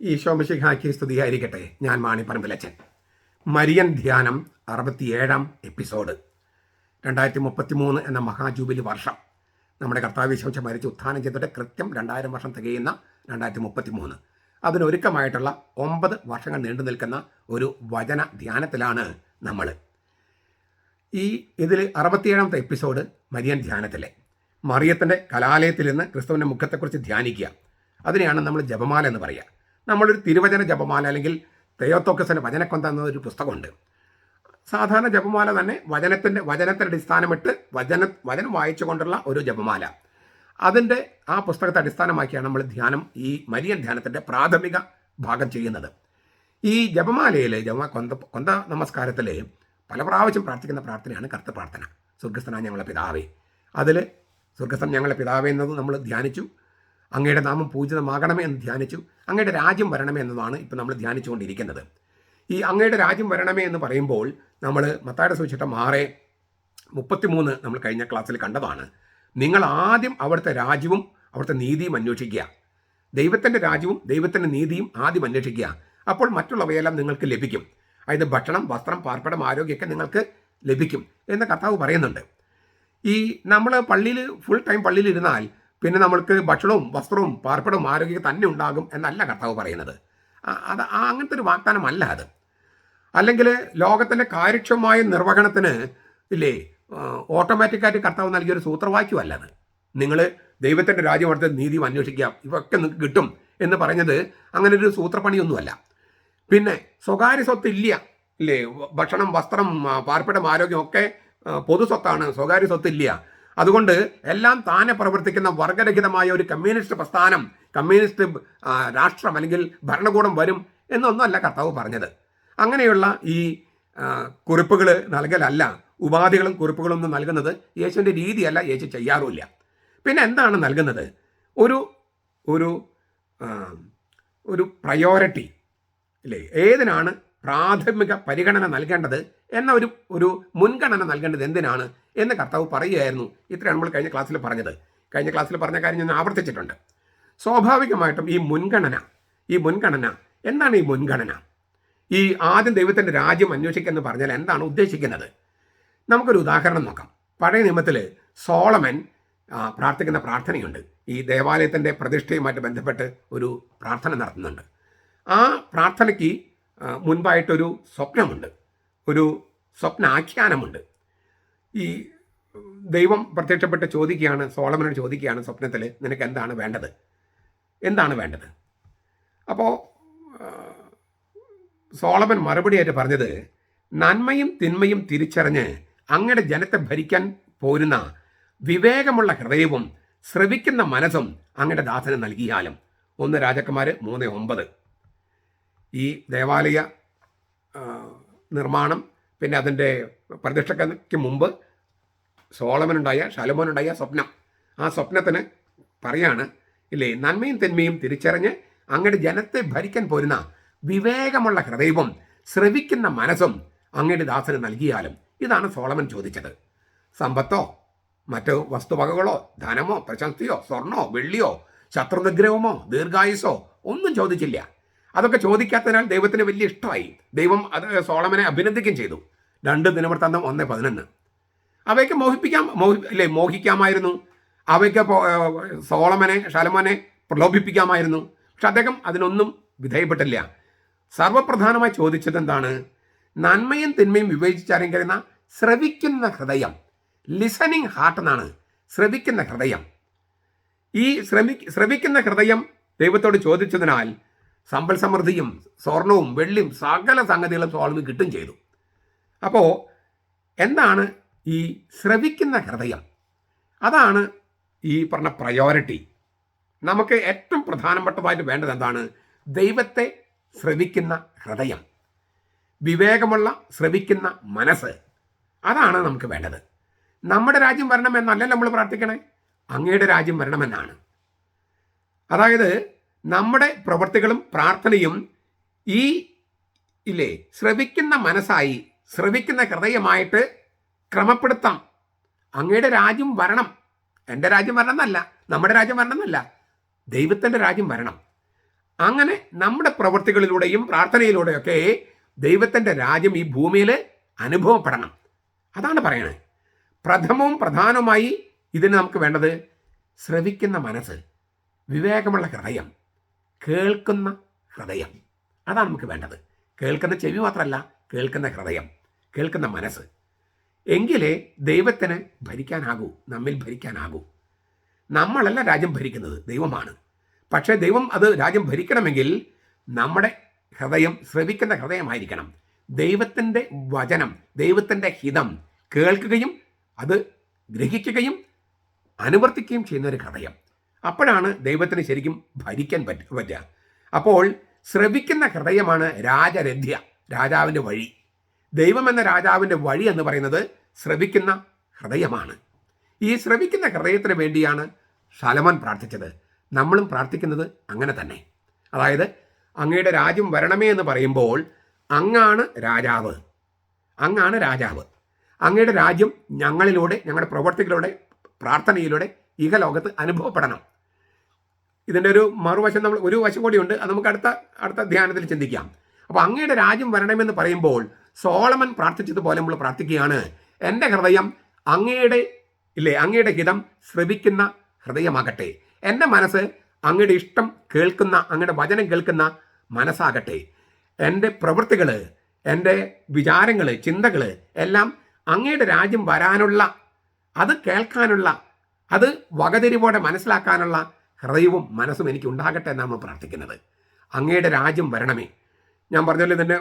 ഈശോമിശിഹാക്കി സ്തുതിയായിരിക്കട്ടെ. ഞാൻ മാണി മാണിപ്പറമ്പിലച്ചൻ മരിയൻ ധ്യാനം അറുപത്തിയേഴാം എപ്പിസോഡ്. രണ്ടായിരത്തി മുപ്പത്തി മൂന്ന് എന്ന മഹാജൂബിലി വർഷം. നമ്മുടെ കർത്താവ് വിശ്വസിച്ച് മരിച്ച് ഉത്ഥാനം ചെയ്തിട്ട് കൃത്യം രണ്ടായിരം വർഷം തികയുന്ന രണ്ടായിരത്തി മുപ്പത്തി മൂന്ന് അതിനൊരുക്കമായിട്ടുള്ള ഒമ്പത് വർഷങ്ങൾ നീണ്ടു നിൽക്കുന്ന ഒരു വചന ധ്യാനത്തിലാണ് നമ്മൾ ഈ ഇതിൽ അറുപത്തിയേഴാമത്തെ എപ്പിസോഡ് മരിയൻ ധ്യാനത്തിലെ. മറിയത്തിന്റെ കലാലയത്തിൽ നിന്ന് ക്രിസ്തുവിന്റെ മുഖത്തെക്കുറിച്ച് ധ്യാനിക്കുക. അതിനെയാണ് നമ്മൾ ജപമാല എന്ന് പറയുക നമ്മളൊരു തിരുവചന ജപമാല അല്ലെങ്കിൽ തെയോത്തോക്കസിന്റെ വചനക്കൊന്ത എന്നൊരു പുസ്തകമുണ്ട്. സാധാരണ ജപമാല തന്നെ വചനത്തിന്റെ വചനത്തിന്റെ അടിസ്ഥാനമിട്ട് വചന വചനം വായിച്ചുകൊണ്ടുള്ള ഒരു ജപമാല. അതിന്റെ ആ പുസ്തകത്തെ അടിസ്ഥാനമാക്കിയാണ് നമ്മൾ ധ്യാനം ഈ മരിയൻ ധ്യാനത്തിന്റെ പ്രാഥമിക ഭാഗം ചെയ്യുന്നത്. ഈ ജപമാലയിൽ ജപ കൊന്ത കൊന്ത നമസ്കാരത്തിൽ പല പ്രാവശ്യം പ്രാർത്ഥിക്കുന്ന പ്രാർത്ഥനയാണ് കർത്ത പ്രാർത്ഥന സ്വർഗസ്ഥന ഞങ്ങളുടെ പിതാവേ. അതിൽ സ്വർഗസ്ഥൻ ഞങ്ങളുടെ പിതാവേ എന്നത് നമ്മൾ ധ്യാനിച്ചു. അങ്ങയുടെ നാമം പൂജിതമാകണമേ എന്ന് ധ്യാനിച്ചു. അങ്ങയുടെ രാജ്യം വരണമേ എന്നതാണ് ഇപ്പോൾ നമ്മൾ ധ്യാനിച്ചുകൊണ്ടിരിക്കുന്നത്. ഈ അങ്ങയുടെ രാജ്യം വരണമേ എന്ന് പറയുമ്പോൾ നമ്മൾ മത്തായുടെ സുവിശേഷം ആറ് മുപ്പത്തിമൂന്ന് നമ്മൾ കഴിഞ്ഞ ക്ലാസ്സിൽ കണ്ടതാണ്. നിങ്ങൾ ആദ്യം അവിടുത്തെ രാജ്യവും അവിടുത്തെ നീതിയും അന്വേഷിക്കുക. ദൈവത്തിന്റെ രാജ്യവും ദൈവത്തിന്റെ നീതിയും ആദ്യം അന്വേഷിക്കുക. അപ്പോൾ മറ്റുള്ളവയെല്ലാം നിങ്ങൾക്ക് ലഭിക്കും. അതായത് ഭക്ഷണം വസ്ത്രം പാർപ്പിടം ആരോഗ്യമൊക്കെ നിങ്ങൾക്ക് ലഭിക്കും എന്ന് കർത്താവ് പറയുന്നുണ്ട്. ഈ നമ്മൾ പള്ളിയിൽ ഫുൾ ടൈം പള്ളിയിൽ ഇരുന്നാൽ പിന്നെ നമ്മൾക്ക് ഭക്ഷണവും വസ്ത്രവും പാർപ്പിടവും ആരോഗ്യം തന്നെ ഉണ്ടാകും എന്നല്ല കർത്താവ് പറയുന്നത്. അത് അങ്ങനത്തെ ഒരു വാഗ്ദാനമല്ല അത്. അല്ലെങ്കിൽ ലോകത്തിന്റെ കാര്യക്ഷമമായ നിർവഹണത്തിന് ഇല്ലേ ഓട്ടോമാറ്റിക്കായിട്ട് കർത്താവ് നൽകിയൊരു സൂത്രവാക്യമല്ല അത്. നിങ്ങൾ ദൈവത്തിന്റെ രാജ്യം അവിടുത്തെ നീതിയും അന്വേഷിക്കാം ഇവയൊക്കെ നിങ്ങൾക്ക് കിട്ടും എന്ന് പറഞ്ഞത് അങ്ങനെ ഒരു സൂത്രപ്പണിയൊന്നുമല്ല. പിന്നെ സ്വകാര്യ സ്വത്ത് ഇല്ല ഇല്ലേ ഭക്ഷണം വസ്ത്രം പാർപ്പിടം ആരോഗ്യം ഒക്കെ പൊതു സ്വത്താണ് സ്വകാര്യ സ്വത്ത് ഇല്ല. അതുകൊണ്ട് എല്ലാം താനെ പ്രവർത്തിക്കുന്ന വർഗരഹിതമായ ഒരു കമ്മ്യൂണിസ്റ്റ് പ്രസ്ഥാനം കമ്മ്യൂണിസ്റ്റ് രാഷ്ട്രം അല്ലെങ്കിൽ ഭരണകൂടം വരും എന്നൊന്നല്ല കർത്താവ് പറഞ്ഞത്. അങ്ങനെയുള്ള ഈ കുറിപ്പുകൾ നൽകലല്ല. ഉപാധികളും കുറിപ്പുകളും ഒന്നും നൽകുന്നത് യേശുവിന്റെ രീതിയല്ല യേശു ചെയ്യാറുമില്ല. പിന്നെ എന്താണ് നൽകുന്നത്? ഒരു ഒരു ഒരു പ്രയോറിറ്റി ഇല്ലേ ഏതിനാണ് പ്രാഥമിക പരിഗണന നൽകേണ്ടത്? എന്ന ഒരു ഒരു മുൻഗണന നൽകേണ്ടത് എന്തിനാണ് എന്ന് കർത്താവ് പറയുകയായിരുന്നു. ഇത്രയാണ് നമ്മൾ കഴിഞ്ഞ ക്ലാസ്സിൽ പറഞ്ഞത്. കഴിഞ്ഞ ക്ലാസ്സിൽ പറഞ്ഞ കാര്യം ഞാൻ ആവർത്തിച്ചിട്ടുണ്ട്. സ്വാഭാവികമായിട്ടും ഈ മുൻഗണന ഈ മുൻഗണന എന്താണ് ഈ മുൻഗണന? ഈ ആദ്യം ദൈവത്തിന്റെ രാജ്യം അന്വേഷിക്കുക എന്ന് പറഞ്ഞാൽ എന്താണ് ഉദ്ദേശിക്കുന്നത്? നമുക്കൊരു ഉദാഹരണം നോക്കാം. പഴയ നിയമത്തിൽ സോളമൻ പ്രാർത്ഥിക്കുന്ന പ്രാർത്ഥനയുണ്ട്. ഈ ദേവാലയത്തിന്റെ പ്രതിഷ്ഠയുമായിട്ട് ബന്ധപ്പെട്ട് ഒരു പ്രാർത്ഥന നടത്തുന്നുണ്ട്. ആ പ്രാർത്ഥനയ്ക്ക് മുൻപായിട്ടൊരു സ്വപ്നമുണ്ട്. ഒരു സ്വപ്നാഖ്യാനമുണ്ട്. ഈ ദൈവം പ്രത്യക്ഷപ്പെട്ട് ചോദിക്കുകയാണ് സോളമനോട് ചോദിക്കുകയാണ് സ്വപ്നത്തിൽ നിനക്ക് എന്താണ് വേണ്ടത്? എന്താണ് വേണ്ടത്? അപ്പോൾ സോളമൻ മറുപടിയായിട്ട് പറഞ്ഞത് നന്മയും തിന്മയും തിരിച്ചറിഞ്ഞ് അങ്ങയുടെ ജനത്തെ ഭരിക്കാൻ പോരുന്ന വിവേകമുള്ള ഹൃദയവും ശ്രവിക്കുന്ന മനസ്സും അങ്ങയുടെ ദാസന് നൽകിയാലും. ഒന്ന് രാജാക്കന്മാർ മൂന്ന് ഒമ്പത്. ഈ ദേവാലയ നിർമ്മാണം പിന്നെ അതിന്റെ പ്രതിഷ്ഠയ്ക്ക് മുമ്പ് സോളമനുണ്ടായ ശലമോനുണ്ടായ സ്വപ്നം. ആ സ്വപ്നത്തിന് പറയാണ് ഇല്ലേ നന്മയും തിന്മയും തിരിച്ചറിഞ്ഞ് അങ്ങയുടെ ജനത്തെ ഭരിക്കാൻ പോരുന്ന വിവേകമുള്ള ഹൃദയവും ശ്രവിക്കുന്ന മനസ്സും അങ്ങയുടെ ദാസന് നൽകിയാലും ഇതാണ് സോളമൻ ചോദിച്ചത്. സമ്പത്തോ മറ്റു വസ്തുവകകളോ ധനമോ പ്രശസ്തിയോ സ്വർണോ വെള്ളിയോ ശത്രുനിഗ്രഹമോ ദീർഘായുസോ ഒന്നും ചോദിച്ചില്ല. അതൊക്കെ ചോദിക്കാത്തതിനാൽ ദൈവത്തിന് വലിയ ഇഷ്ടമായി. ദൈവം അത് സോളമനെ അഭിനന്ദിക്കുകയും ചെയ്തു. രണ്ട് ദിനവൃത്താന്തം ഒന്ന് പതിനൊന്ന്. അവയ്ക്ക് മോഹിപ്പിക്കാം മോഹി അല്ലേ മോഹിക്കാമായിരുന്നു. അവയ്ക്ക് സോളമനെ ശലമോനെ പ്രലോഭിപ്പിക്കാമായിരുന്നു. പക്ഷെ അദ്ദേഹം അതിനൊന്നും വിധേയപ്പെട്ടില്ല. സർവപ്രധാനമായി ചോദിച്ചത് എന്താണ് നന്മയും തിന്മയും വിവേചിച്ചറിയുന്ന ശ്രവിക്കുന്ന ഹൃദയം. ലിസണിങ് ഹാർട്ട് എന്നാണ്. ശ്രവിക്കുന്ന ഹൃദയം. ഈ ശ്രമി ശ്രവിക്കുന്ന ഹൃദയം ദൈവത്തോട് ചോദിച്ചതിനാൽ സമ്പൽ സമൃദ്ധിയും സ്വർണവും വെള്ളിയും സകല സംഗതികളും സ്വാമി കിട്ടും ചെയ്തു. അപ്പോൾ എന്താണ് ഈ ശ്രവിക്കുന്ന ഹൃദയം? അതാണ് ഈ പറഞ്ഞ പ്രയോറിറ്റി നമുക്ക് ഏറ്റവും പ്രധാനപ്പെട്ടതായിട്ട് വേണ്ടത് എന്താണ്? ദൈവത്തെ ശ്രവിക്കുന്ന ഹൃദയം. വിവേകമുള്ള ശ്രവിക്കുന്ന മനസ്സ്. അതാണ് നമുക്ക് വേണ്ടത്. നമ്മുടെ രാജ്യം വരണമെന്നല്ല നമ്മൾ പ്രാർത്ഥിക്കണേ? അങ്ങയുടെ രാജ്യം വരണമെന്നാണ്. അതായത് നമ്മുടെ പ്രവൃത്തികളും പ്രാർത്ഥനയും ഈ ഇല്ലേ ശ്രവിക്കുന്ന മനസ്സായി ശ്രവിക്കുന്ന ഹൃദയമായിട്ട് ക്രമപ്പെടുത്താം. അങ്ങയുടെ രാജ്യം വരണം. എന്റെ രാജ്യം വരണം എന്നല്ല നമ്മുടെ രാജ്യം വരണം എന്നല്ല ദൈവത്തിന്റെ രാജ്യം വരണം. അങ്ങനെ നമ്മുടെ പ്രവൃത്തികളിലൂടെയും പ്രാർത്ഥനയിലൂടെയൊക്കെ ദൈവത്തിന്റെ രാജ്യം ഈ ഭൂമിയിൽ അനുഭവപ്പെടണം. അതാണ് പറയണത്. പ്രഥമവും പ്രധാനവുമായി ഇതിന് നമുക്ക് വേണ്ടത് ശ്രവിക്കുന്ന മനസ്സ് വിവേകമുള്ള ഹൃദയം. കേൾക്കുന്ന ഹൃദയം. അതാണ് നമുക്ക് വേണ്ടത്. കേൾക്കുന്ന ചെവി മാത്രമല്ല കേൾക്കുന്ന ഹൃദയം കേൾക്കുന്ന മനസ്സ്. എങ്കിലേ ദൈവത്തിന് ഭരിക്കാനാകൂ നമ്മിൽ ഭരിക്കാനാകൂ. നമ്മളല്ല രാജ്യം ഭരിക്കുന്നത് ദൈവമാണ്. പക്ഷേ ദൈവം അത് രാജ്യം ഭരിക്കണമെങ്കിൽ നമ്മുടെ ഹൃദയം ശ്രവിക്കുന്ന ഹൃദയമായിരിക്കണം. ദൈവത്തിന്റെ വചനം ദൈവത്തിന്റെ ഹിതം കേൾക്കുകയും അത് ഗ്രഹിക്കുകയും അനുവർത്തിക്കുകയും ചെയ്യുന്ന ഒരു ഹൃദയം. അപ്പോഴാണ് ദൈവത്തിന് ശരിക്കും ഭരിക്കാൻ പറ്റ പറ്റുക. അപ്പോൾ ശ്രവിക്കുന്ന ഹൃദയമാണ് രാജരഥ്യ രാജാവിന്റെ വഴി. ദൈവം എന്ന രാജാവിന്റെ വഴി എന്ന് പറയുന്നത് ശ്രവിക്കുന്ന ഹൃദയമാണ്. ഈ ശ്രവിക്കുന്ന ഹൃദയത്തിന് വേണ്ടിയാണ് ശലമൻ പ്രാർത്ഥിച്ചത്. നമ്മളും പ്രാർത്ഥിക്കുന്നത് അങ്ങനെ തന്നെ. അതായത് അങ്ങയുടെ രാജ്യം വരണമേ എന്ന് പറയുമ്പോൾ അങ്ങാണ് രാജാവ്. അങ്ങാണ് രാജാവ്. അങ്ങയുടെ രാജ്യം ഞങ്ങളിലൂടെ ഞങ്ങളുടെ പ്രവർത്തികളുടെ പ്രാർത്ഥനയിലൂടെ ഇഹലോകത്ത് അനുഭവപ്പെടണം. ഇതിന്റെ ഒരു മറുവശം നമ്മൾ ഒരു വശം കൂടിയുണ്ട് അത് നമുക്ക് അടുത്ത അടുത്ത ധ്യാനത്തിൽ ചിന്തിക്കാം. അപ്പോൾ അങ്ങയുടെ രാജ്യം വരണമെന്ന് പറയുമ്പോൾ സോളമൻ പ്രാർത്ഥിച്ചതുപോലെ നമ്മൾ പ്രാർത്ഥിക്കുകയാണ്. എന്റെ ഹൃദയം അങ്ങയുടെ ഇല്ലേ അങ്ങയുടെ ഹിതം ശ്രവിക്കുന്ന ഹൃദയമാകട്ടെ. എന്റെ മനസ്സ് അങ്ങയുടെ ഇഷ്ടം കേൾക്കുന്ന അങ്ങയുടെ വചനം കേൾക്കുന്ന മനസ്സാകട്ടെ. എന്റെ പ്രവൃത്തികൾ എന്റെ വിചാരങ്ങൾ ചിന്തകൾ എല്ലാം അങ്ങയുടെ രാജ്യം വരാനുള്ള അത് കേൾക്കാനുള്ള അത് വകതിരിവോടെ മനസ്സിലാക്കാനുള്ള ഹൃദയവും മനസ്സും എനിക്ക് ഉണ്ടാകട്ടെ എന്നാണ് നമ്മൾ പ്രാർത്ഥിക്കുന്നത്. അങ്ങയുടെ രാജ്യം വരണമേ. ഞാൻ പറഞ്ഞല്ലേ തന്നെ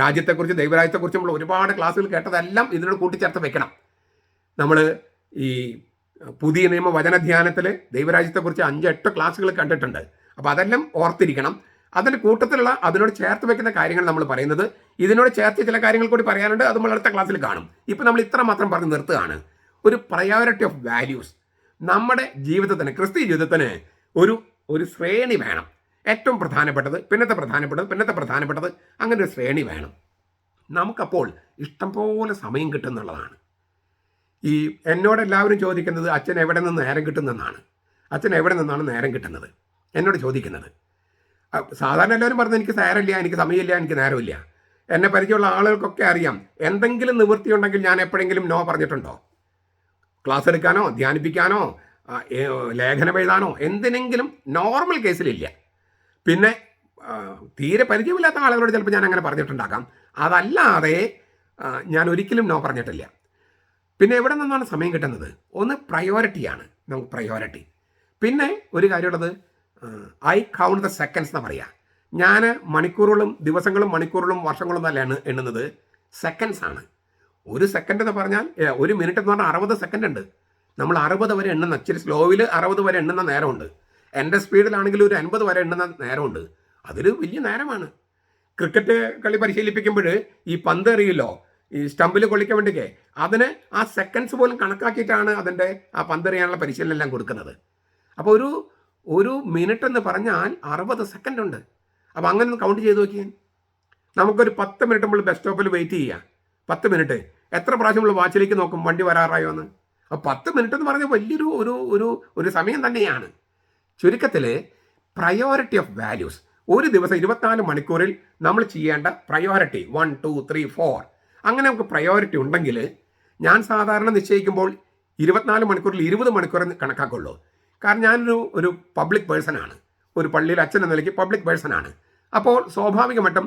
രാജ്യത്തെക്കുറിച്ച് ദൈവരാജ്യത്തെക്കുറിച്ച് നമ്മൾ ഒരുപാട് ക്ലാസ്സുകൾ കേട്ടതെല്ലാം ഇതിനോട് കൂട്ടിച്ചേർത്ത് വെക്കണം. നമ്മൾ ഈ പുതിയ നിയമ വചനധ്യാനത്തിൽ ദൈവരാജ്യത്തെക്കുറിച്ച് അഞ്ച് എട്ട് ക്ലാസ്സുകൾ കണ്ടിട്ടുണ്ട്. അപ്പോൾ അതെല്ലാം ഓർത്തിരിക്കണം. അതിന്റെ കൂട്ടത്തിലുള്ള അതിനോട് ചേർത്ത് വെക്കുന്ന കാര്യങ്ങൾ നമ്മൾ പറയുന്നത് ഇതിനോട് ചേർത്ത് ചില കാര്യങ്ങൾ കൂടി പറയാനുണ്ട് അത് നമ്മൾ അടുത്ത ക്ലാസ്സിൽ കാണും. ഇപ്പം നമ്മൾ ഇത്ര മാത്രം പറഞ്ഞ് നിർത്തുകയാണ്. ഒരു പ്രയോറിറ്റി ഓഫ് വാല്യൂസ് നമ്മുടെ ജീവിതത്തിന് ക്രിസ്തീയ ജീവിതത്തിന് ഒരു ഒരു ശ്രേണി വേണം. ഏറ്റവും പ്രധാനപ്പെട്ടത് പിന്നത്തെ പ്രധാനപ്പെട്ടത് പിന്നത്തെ പ്രധാനപ്പെട്ടത് അങ്ങനെ ഒരു ശ്രേണി വേണം. നമുക്കപ്പോൾ ഇഷ്ടംപോലെ സമയം കിട്ടുന്നുള്ളതാണ്. ഈ എന്നോട് എല്ലാവരും ചോദിക്കുന്നത് അച്ഛൻ എവിടെ നിന്ന് നേരം കിട്ടുന്നെന്നാണ്. അച്ഛൻ എവിടെ നിന്നാണ് നേരം കിട്ടുന്നത്? എന്നോട് ചോദിക്കുന്നത്. സാധാരണ എല്ലാവരും പറഞ്ഞു എനിക്ക് നേരമില്ല എനിക്ക് സമയമില്ല എനിക്ക് നേരമില്ല. എന്നെ പരിചയമുള്ള ആളുകൾക്കൊക്കെ അറിയാം. എന്തെങ്കിലും നിവൃത്തി ഉണ്ടെങ്കിൽ ഞാൻ എപ്പോഴെങ്കിലും നോ പറഞ്ഞിട്ടുണ്ടോ? ക്ലാസ് എടുക്കാനോ ധ്യാനിപ്പിക്കാനോ ലേഖനം എഴുതാനോ എന്തിനെങ്കിലും നോർമൽ കേസിലില്ല. പിന്നെ തീരെ പരിചയമില്ലാത്ത ആളുകളോട് ചിലപ്പോൾ ഞാൻ അങ്ങനെ പറഞ്ഞിട്ടുണ്ടാക്കാം അതല്ലാതെ ഞാൻ ഒരിക്കലും നോ പറഞ്ഞിട്ടില്ല. പിന്നെ എവിടെ നിന്നാണ് സമയം കിട്ടുന്നത്? ഒന്ന് പ്രയോറിറ്റിയാണ് നമുക്ക് പ്രയോറിറ്റി പിന്നെ ഒരു കാര്യമുള്ളത് ഐ കൗണ്ട് ദ സെക്കൻഡ്സ് എന്ന് പറയുക ഞാൻ മണിക്കൂറുകളും ദിവസങ്ങളും മണിക്കൂറുകളും വർഷങ്ങളും എന്നല്ല എണ്ണുന്നത്? സെക്കൻഡ്സ് ആണ്. ഒരു സെക്കൻഡ് എന്ന് പറഞ്ഞാൽ ഒരു മിനിറ്റ് എന്ന് പറഞ്ഞാൽ അറുപത് സെക്കൻഡ് ഉണ്ട്. നമ്മൾ അറുപത് വരെ എണ്ണുന്ന ഇച്ചിരി സ്ലോവിൽ അറുപത് വരെ എണ്ണുന്ന നേരമുണ്ട്. എന്റെ സ്പീഡിലാണെങ്കിൽ ഒരു അൻപത് വരെ എണ്ണുന്ന നേരമുണ്ട്. അതൊരു വലിയ നേരമാണ്. ക്രിക്കറ്റ് കളി പരിശീലിപ്പിക്കുമ്പോൾ ഈ പന്ത് എറിയില്ലോ ഈ സ്റ്റമ്പിൽ കൊള്ളിക്കാൻ വേണ്ടിക്കേ അതിന് ആ സെക്കൻഡ്സ് പോലും കണക്കാക്കിയിട്ടാണ് അതിന്റെ ആ പന്തെറിയാനുള്ള പരിശീലനം എല്ലാം കൊടുക്കുന്നത്. അപ്പോൾ ഒരു ഒരു മിനിറ്റ് എന്ന് പറഞ്ഞാൽ അറുപത് സെക്കൻഡ് ഉണ്ട്. അപ്പോൾ അങ്ങനെ ഒന്ന് കൗണ്ട് ചെയ്ത് നോക്കിയാൽ നമുക്കൊരു പത്ത് മിനിറ്റ് നമ്മൾ ബസ് സ്റ്റോപ്പിൽ വെയിറ്റ് ചെയ്യുക പത്ത് മിനിറ്റ് എത്ര പ്രാവശ്യം നമ്മൾ വാച്ചിലേക്ക് നോക്കും വണ്ടി വരാറായോ എന്ന്. അപ്പോൾ പത്ത് മിനിറ്റ് എന്ന് പറഞ്ഞാൽ വലിയൊരു ഒരു ഒരു ഒരു സമയം തന്നെയാണ്. ചുരുക്കത്തിൽ പ്രയോറിറ്റി ഓഫ് വാല്യൂസ് ഒരു ദിവസം ഇരുപത്തിനാല് മണിക്കൂറിൽ നമ്മൾ ചെയ്യേണ്ട priority one two three four അങ്ങനെ നമുക്ക് പ്രയോറിറ്റി ഉണ്ടെങ്കിൽ ഞാൻ സാധാരണ നിശ്ചയിക്കുമ്പോൾ ഇരുപത്തിനാല് മണിക്കൂറിൽ ഇരുപത് മണിക്കൂർ കണക്കാക്കുള്ളൂ. കാരണം ഞാനൊരു ഒരു പബ്ലിക് പേഴ്സണാണ് ഒരു പള്ളിയിൽ അച്ഛൻ എന്ന നിലയ്ക്ക് പബ്ലിക് പേഴ്സണാണ് അപ്പോൾ സ്വാഭാവികമായിട്ടും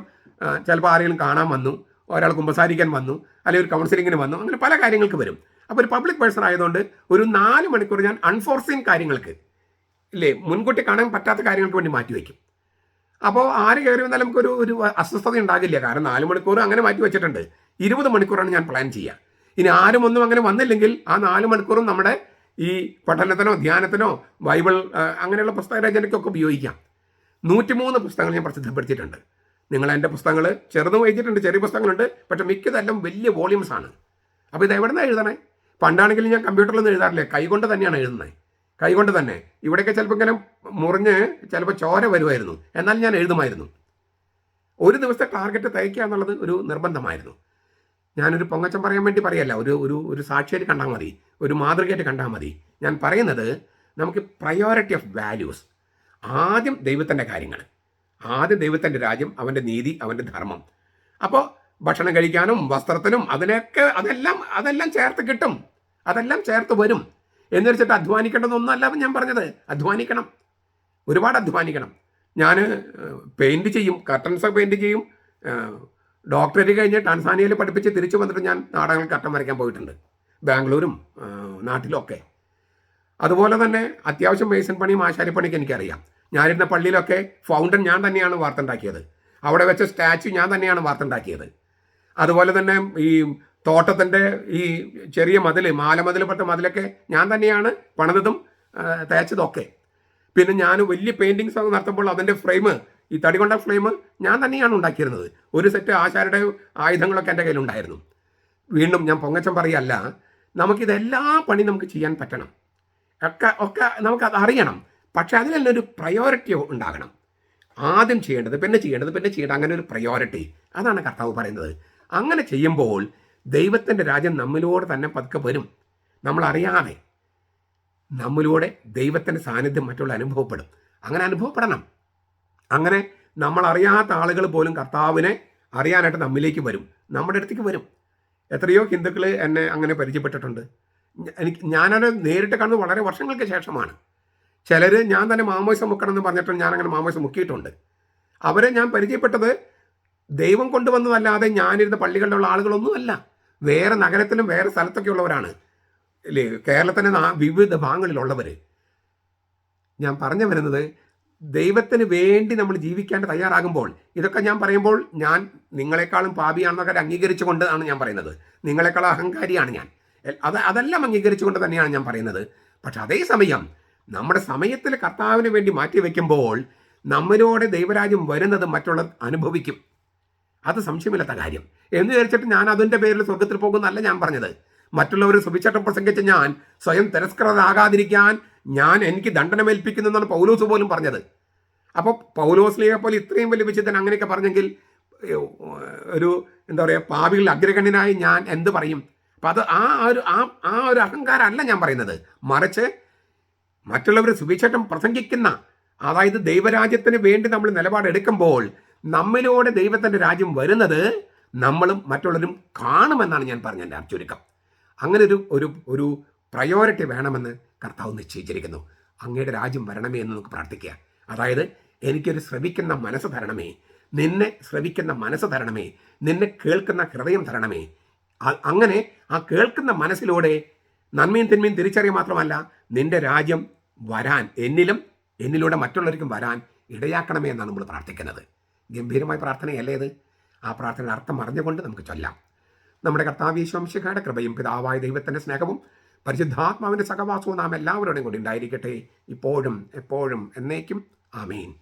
ചിലപ്പോൾ ആരെങ്കിലും കാണാൻ വന്നു. ഒരാൾ കുമ്പസാരിക്കാൻ വന്നു അല്ലെങ്കിൽ ഒരു കൗൺസിലിങ്ങിന് വന്നു അങ്ങനെ പല കാര്യങ്ങൾക്ക് വരും. അപ്പോൾ ഒരു പബ്ലിക് പേഴ്സൺ ആയതുകൊണ്ട് ഒരു നാല് മണിക്കൂർ ഞാൻ അൺഫോർസീൻ കാര്യങ്ങൾക്ക് ഇല്ലേ മുൻകൂട്ടി കാണാൻ പറ്റാത്ത കാര്യങ്ങൾക്ക് വേണ്ടി മാറ്റി വയ്ക്കും. അപ്പോൾ ആര് കയറി വന്നാലും നമുക്കൊരു ഒരു അസ്വസ്ഥത ഉണ്ടാകില്ല. കാരണം നാല് മണിക്കൂർ അങ്ങനെ മാറ്റി വെച്ചിട്ടുണ്ട്. ഇരുപത് മണിക്കൂറാണ് ഞാൻ പ്ലാൻ ചെയ്യുക. ഇനി ആരും ഒന്നും അങ്ങനെ വന്നില്ലെങ്കിൽ ആ നാല് മണിക്കൂറും നമ്മുടെ ഈ പഠനത്തിനോ ധ്യാനത്തിനോ ബൈബിൾ അങ്ങനെയുള്ള പുസ്തക രചനയ്ക്കൊക്കെ ഉപയോഗിക്കാം. നൂറ്റിമൂന്ന് പുസ്തകങ്ങൾ ഞാൻ പ്രസിദ്ധപ്പെടുത്തിയിട്ടുണ്ട്. നിങ്ങൾ എന്റെ പുസ്തകങ്ങൾ ചെറുതും വായിച്ചിട്ടുണ്ട് ചെറിയ പുസ്തകങ്ങളുണ്ട് പക്ഷെ മിക്കതെല്ലാം വലിയ വോളിയൂംസ് ആണ്. അപ്പോൾ ഇത് എവിടെ നിന്നാണ് എഴുതണേ? പണ്ടാണെങ്കിൽ ഞാൻ കമ്പ്യൂട്ടറിലൊന്നും എഴുതാറില്ല. കൈകൊണ്ട് തന്നെയാണ് എഴുതുന്നത് കൈകൊണ്ട് തന്നെ. ഇവിടെയൊക്കെ ചിലപ്പോൾ ഇങ്ങനെ മുറിഞ്ഞ് ചിലപ്പോൾ ചോര വരുമായിരുന്നു. എന്നാൽ ഞാൻ എഴുതുമായിരുന്നു. ഒരു ദിവസത്തെ ടാർഗറ്റ് തയ്ക്കുക എന്നുള്ളത് ഒരു നിർബന്ധമായിരുന്നു. ഞാനൊരു പൊങ്ങച്ചം പറയാൻ വേണ്ടി പറയല്ല. ഒരു ഒരു ഒരു സാക്ഷിയായിട്ട് കണ്ടാൽ മതി. ഒരു മാതൃകയായിട്ട് കണ്ടാൽ മതി. ഞാൻ പറയുന്നത് നമുക്ക് പ്രയോറിറ്റി ഓഫ് വാല്യൂസ് ആദ്യം ദൈവത്തിന്റെ കാര്യങ്ങൾ. ആദ്യം ദൈവത്തിന്റെ രാജ്യം അവന്റെ നീതി അവന്റെ ധർമ്മം. അപ്പോൾ ഭക്ഷണം കഴിക്കാനും വസ്ത്രത്തിനും അതിനൊക്കെ അതെല്ലാം അതെല്ലാം ചേർത്ത് കിട്ടും. അതെല്ലാം ചേർത്ത് വരും. എന്ന് വെച്ചിട്ട് അധ്വാനിക്കേണ്ടതൊന്നുമല്ല ഞാൻ പറഞ്ഞത്. അധ്വാനിക്കണം. ഒരുപാട് അധ്വാനിക്കണം. ഞാൻ പെയിന്റ് ചെയ്യും. കർട്ടൻസ് പെയിന്റ് ചെയ്യും. ഡോക്ടറേറ്റ് കഴിഞ്ഞ് ടാൻസാനിയയിൽ പഠിപ്പിച്ച് തിരിച്ചു വന്നിട്ട് ഞാൻ നാടകങ്ങൾ കർട്ടൻ വരയ്ക്കാൻ പോയിട്ടുണ്ട്. ബാംഗ്ലൂരും നാട്ടിലും നാട്ടിലൊക്കെ. അതുപോലെ തന്നെ അത്യാവശ്യം മേസൻ പണിയും ആശാരിപ്പണിക്ക് എനിക്കറിയാം. ഞാനിരുന്ന പള്ളിയിലൊക്കെ ഫൗണ്ടൻ ഞാൻ തന്നെയാണ് വാർത്തുണ്ടാക്കിയത്. അവിടെ വെച്ച സ്റ്റാച്ചു ഞാൻ തന്നെയാണ് വാർത്തുണ്ടാക്കിയത്. അതുപോലെ തന്നെ ഈ തോട്ടത്തിന്റെ ഈ ചെറിയ മതിൽ മാലമതിൽ പെട്ട മതിലൊക്കെ ഞാൻ തന്നെയാണ് പണിതതും തേച്ചതൊക്കെ. പിന്നെ ഞാൻ വലിയ പെയിന്റിങ്സ് ഒക്കെ നടത്തുമ്പോൾ അതിന്റെ ഫ്രെയിം ഈ തടി കൊണ്ട ഫ്രെയിം ഞാൻ തന്നെയാണ് ഉണ്ടാക്കിയിരുന്നത്. ഒരു സെറ്റ് ആശാരുടെ ആയുധങ്ങളൊക്കെ എന്റെ കയ്യിലുണ്ടായിരുന്നു. വീണ്ടും ഞാൻ പൊങ്ങച്ചം പറയല്ല നമുക്കിതെല്ലാ പണി നമുക്ക് ചെയ്യാൻ പറ്റണം. ഒക്കെ ഒക്കെ നമുക്കത് അറിയണം. പക്ഷെ അതിനെല്ലാം ഒരു പ്രയോറിറ്റി ഉണ്ടാകണം. ആദ്യം ചെയ്യേണ്ടത് പിന്നെ ചെയ്യേണ്ടത് പിന്നെ ചെയ്യേണ്ടത് അങ്ങനെ ഒരു പ്രയോറിറ്റി അതാണ് കർത്താവ് പറയുന്നത്. അങ്ങനെ ചെയ്യുമ്പോൾ ദൈവത്തിന്റെ രാജ്യം നമ്മിലൂടെ തന്നെ പതുക്കെ വരും. നമ്മളറിയാതെ നമ്മിലൂടെ ദൈവത്തിന്റെ സാന്നിധ്യം മറ്റുള്ള അനുഭവപ്പെടും. അങ്ങനെ അനുഭവപ്പെടണം. അങ്ങനെ നമ്മളറിയാത്ത ആളുകൾ പോലും കർത്താവിനെ അറിയാനായിട്ട് നമ്മിലേക്ക് വരും. നമ്മുടെ അടുത്തേക്ക് വരും. എത്രയോ ഹിന്ദുക്കൾ എന്നെ അങ്ങനെ പരിചയപ്പെട്ടിട്ടുണ്ട്. എനിക്ക് ഞാനത് നേരിട്ട് കാണുന്നത് വളരെ വർഷങ്ങൾക്ക് ശേഷമാണ്. ചിലർ ഞാൻ തന്നെ മാമോയിസം മുക്കണം എന്ന് പറഞ്ഞിട്ട് ഞാൻ അങ്ങനെ മാമോയിസം മുക്കിയിട്ടുണ്ട്. അവരെ ഞാൻ പരിചയപ്പെട്ടത് ദൈവം കൊണ്ടുവന്നതല്ലാതെ ഞാനിരുന്ന പള്ളികളിലുള്ള ആളുകളൊന്നുമല്ല. വേറെ നഗരത്തിലും വേറെ സ്ഥലത്തൊക്കെ ഉള്ളവരാണ്. അല്ലേ കേരളത്തിന്റെ വിവിധ ഭാഗങ്ങളിലുള്ളവർ ഞാൻ പറഞ്ഞു വരുന്നത് ദൈവത്തിന് വേണ്ടി നമ്മൾ ജീവിക്കാൻ തയ്യാറാകുമ്പോൾ ഇതൊക്കെ ഞാൻ പറയുമ്പോൾ ഞാൻ നിങ്ങളെക്കാളും പാപിയാണെന്നൊക്കെ അംഗീകരിച്ചുകൊണ്ട് ആണ് ഞാൻ പറയുന്നത്. നിങ്ങളെക്കാളും അഹങ്കാരിയാണ് ഞാൻ. അത് അതെല്ലാം അംഗീകരിച്ചുകൊണ്ട് തന്നെയാണ് ഞാൻ പറയുന്നത്. പക്ഷെ അതേസമയം നമ്മുടെ സമയത്തിൽ കർത്താവിന് വേണ്ടി മാറ്റി മാറ്റിവെക്കുമ്പോൾ നമ്മിലൂടെ ദൈവരാജ്യം വരുന്നത് മറ്റുള്ള അനുഭവിക്കും. അത് സംശയമില്ലാത്ത കാര്യം. എന്ന് വിചാരിച്ചിട്ട് ഞാൻ അതിന്റെ പേരിൽ സ്വർഗത്തിൽ പോകുന്നല്ല ഞാൻ പറഞ്ഞത്. മറ്റുള്ളവർ സുവിശേഷം പ്രസംഗിച്ച് ഞാൻ സ്വയം തിരസ്കൃതരാകാതിരിക്കാൻ ഞാൻ എനിക്ക് ദണ്ഡനമേൽപ്പിക്കുന്നു എന്നാണ് പൗലോസ് പോലും പറഞ്ഞത്. അപ്പോൾ പൗലോസ്ലിയെ പോലെ ഇത്രയും വലിയ വിശുദ്ധൻ അങ്ങനെയൊക്കെ പറഞ്ഞെങ്കിൽ ഒരു എന്താ പറയുക പാപികളിൽ അഗ്രഗണ്യനായി ഞാൻ എന്ത് പറയും? അപ്പം അത് ആ ഒരു ആ ആ ഒരു അഹങ്കാരമല്ല ഞാൻ പറയുന്നത്. മറിച്ച് മറ്റുള്ളവർ സുവിശേഷം പ്രസംഗിക്കുന്ന അതായത് ദൈവരാജ്യത്തിന് വേണ്ടി നമ്മൾ നിലപാടെടുക്കുമ്പോൾ നമ്മിലൂടെ ദൈവത്തിന്റെ രാജ്യം വരുന്നത് നമ്മളും മറ്റുള്ളവരും കാണുമെന്നാണ് ഞാൻ പറഞ്ഞ എന്റെ ചുരുക്കം അങ്ങനെ ഒരു ഒരു ഒരു പ്രയോറിറ്റി വേണമെന്ന് കർത്താവ് നിശ്ചയിച്ചിരിക്കുന്നു. അങ്ങയുടെ രാജ്യം വരണമേ എന്ന് നമുക്ക് പ്രാർത്ഥിക്കുക. അതായത് എനിക്കൊരു ശ്രവിക്കുന്ന മനസ്സ് തരണമേ നിന്നെ ശ്രവിക്കുന്ന മനസ്സ് തരണമേ നിന്നെ കേൾക്കുന്ന ഹൃദയം തരണമേ. അങ്ങനെ ആ കേൾക്കുന്ന മനസ്സിലൂടെ നന്മയും തിന്മയും തിരിച്ചറിയുക മാത്രമല്ല നിന്റെ രാജ്യം വരാൻ എന്നിലും എന്നിലൂടെ മറ്റുള്ളവർക്കും വരാൻ ഇടയാക്കണമേ എന്നാണ് നമ്മൾ പ്രാർത്ഥിക്കുന്നത്. ഗംഭീരമായ പ്രാർത്ഥനയല്ലേ ഇത്? ആ പ്രാർത്ഥനയുടെ അർത്ഥം അറിഞ്ഞുകൊണ്ട് നമുക്ക് ചൊല്ലാം. നമ്മുടെ കർത്താവീശ്വംശിഖയുടെ കൃപയും പിതാവായ ദൈവത്തിന്റെ സ്നേഹവും പരിശുദ്ധാത്മാവിന്റെ സഹവാസവും നാം എല്ലാവരുടെയും കൂടി ഉണ്ടായിരിക്കട്ടെ. ഇപ്പോഴും എപ്പോഴും എന്നേക്കും. ആമീൻ.